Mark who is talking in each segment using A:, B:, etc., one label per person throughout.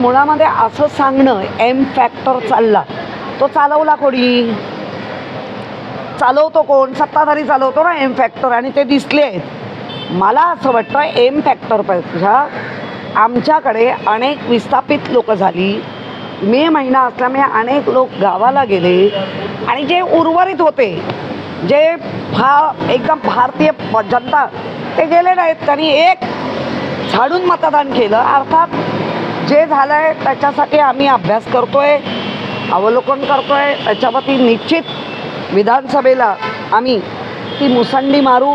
A: मुळामध्ये असं सांगणं एम फॅक्टर चालला. तो चालवला कोणी? चालवतो कोण? सत्ताधारी चालवतो ना एम फॅक्टर आणि ते दिसले. आहेत मला असं वाटतं एम फॅक्टरपेक्षा आमच्याकडे अनेक विस्थापित लोक झाली. मे महिना असल्यामुळे अनेक लोक गावाला गेले. आणि जे उर्वरित होते जे भा एकदम भारतीय जनता ते गेले नाहीत. त्यांनी एक झाडून मतदान केलं. अर्थात जे झालं आहे त्याच्यासाठी आम्ही अभ्यास करतो आहे अवलोकन करतो आहे त्याच्यावरती निश्चित विधानसभेला आम्ही ती मुसंडी मारू.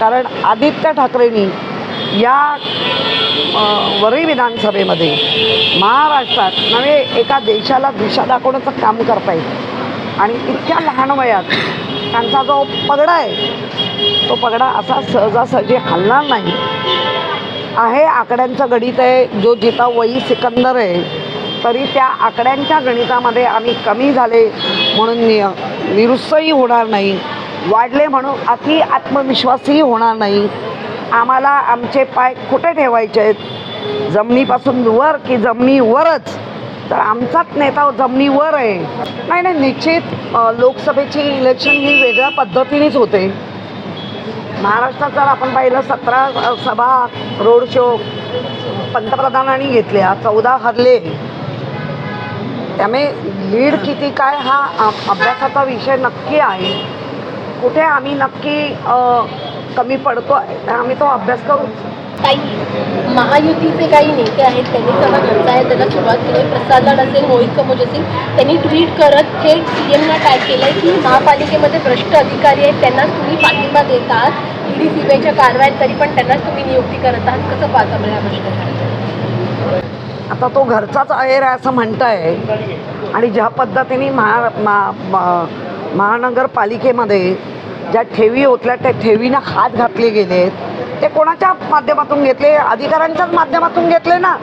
A: कारण आदित्य ठाकरेंनी या वरळी विधानसभेमध्ये महाराष्ट्रात नव्हे एका देशाला दिशा दाखवण्याचं काम करतायत आणि इतक्या लहान वयात त्यांचा जो पगडा आहे तो पगडा असा सहजासहजी हलणार नाही. आहे आकड्यांचं गणित आहे जो जिता वही सिकंदर आहे तरी त्या आकड्यांच्या गणितामध्ये आम्ही कमी झाले म्हणून नि निरुत्सही होणार नाही. वाढले म्हणून अति आत्मविश्वासही होणार नाही. आम्हाला आमचे पाय कुठे ठेवायचे आहेत. जमिनीपासून वर की जमिनीवरच. तर आमचाच नेता जमिनीवर आहे. नाही नाही निश्चित लोकसभेची इलेक्शन ही वेगळ्या पद्धतीनेच होते. महाराष्ट्रात जर आपण पाहिलं सतरा सभा रोड शो पंतप्रधानांनी घेतल्या चौदा हरले. त्यामुळे लीड किती काय हा अभ्यासाचा विषय नक्की आहे. कुठे आम्ही नक्की कमी पडतो आहे आम्ही तो अभ्यास करू
B: काही महायुतीचे काही नेते आहेत त्यांनी सगळं घरचा आहे त्याला सुरुवात केली प्रसाद लाड असेल मोहित कमोज असेल त्यांनी ट्विट करत थेट सी एमना टॅग केलं आहे की महापालिकेमध्ये भ्रष्ट अधिकारी आहेत त्यांनाच तुम्ही पाठिंबा देत आहात ईडी सीबीआयच्या कारवाईत तरी पण त्यांनाच तुम्ही नियुक्ती करत आहात. कसं पाहता मला या
A: आता तो घरचाच अहेर आहे असं म्हणताय. आणि ज्या पद्धतीने महा मा मा- महानगरपालिकेमध्ये ज्या ठेवी होतल्या त्या ठेवींना हात घातले गेलेत. ते कोणाच्या माध्यमातून घेतले? अधिकाऱ्यांच्याच माध्यमातून घेतले ना?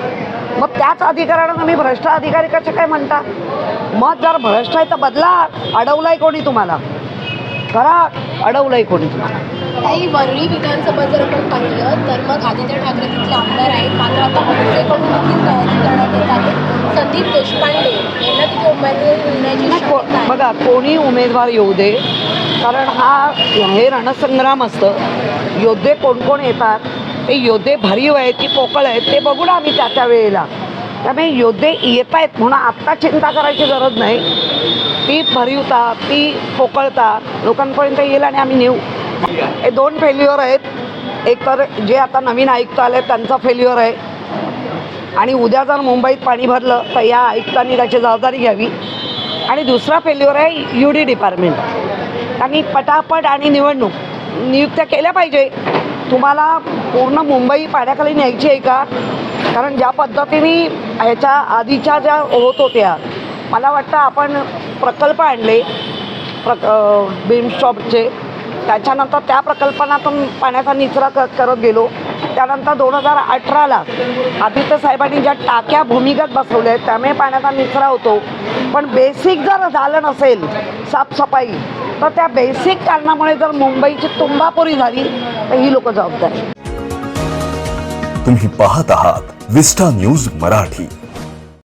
A: मग त्याच अधिकाऱ्यांना तुम्ही भ्रष्ट अधिकारी कसे काय म्हणता? मग जर भ्रष्ट आहे तर बदला. अडवलाय कोणी तुम्हाला? करा. अडवलंय कोणी तुम्हाला?
B: काही वरळी विधानसभा जर आपण पाहिलं तर मग आदित्य ठाकरे तिथले आमदार आहेत. मात्र आता मनसेकडून देखील तयारी करण्यात येत आहे. संदीप देशपांडे यांना तिथे उमेदवारी मिळण्याची
A: बघा कोणी उमेदवार येऊ दे कारण हा हे रणसंग्राम असतं. योद्धे कोण कोण येतात? ते योद्धे भरीव आहेत की पोकळ आहेत ते बघू ना आम्ही त्या त्या वेळेला. त्यामुळे योद्धे येत आहेत म्हणून आत्ता चिंता करायची गरज नाही. ती भरीवता ती पोकळता लोकांपर्यंत येईल आणि आम्ही नेऊ. हे दोन फेल्युअर आहेत. एक तर जे आता नवीन आयुक्त आले त्यांचा फेल्युअर आहे. आणि उद्या जर मुंबईत पाणी भरलं तर या आयुक्तांनी त्याची जबाबदारी घ्यावी. आणि दुसरा फेल्युअर आहे यू डी डिपार्टमेंट त्यांनी पटापट आणि निवडणूक नियुक्त्या केल्या पाहिजे. तुम्हाला पूर्ण मुंबई पाण्याखाली न्यायची आहे का? कारण ज्या पद्धतीने ह्याच्या आधीच्या ज्या होत होत्या मला वाटतं आपण प्रकल्प आणले प्रक बीमस्टॉपचे त्याच्यानंतर त्या प्रकल्पनातून पाण्याचा निचरा क करत गेलो. त्यानंतर दोन हजार अठराला आदित्य साहेबांनी ज्या टाक्या भूमिगत बसवल्या आहेत त्यामुळे पाण्याचा निचरा होतो. पण बेसिक जर झालं नसेल साफसफाई तर त्या बेसिक कारणामुळे जर मुंबईची तुंबापुरी झाली तर ही लोक जबाबदार
C: तुम्ही पाहत आहात विस्टा न्यूज मराठी.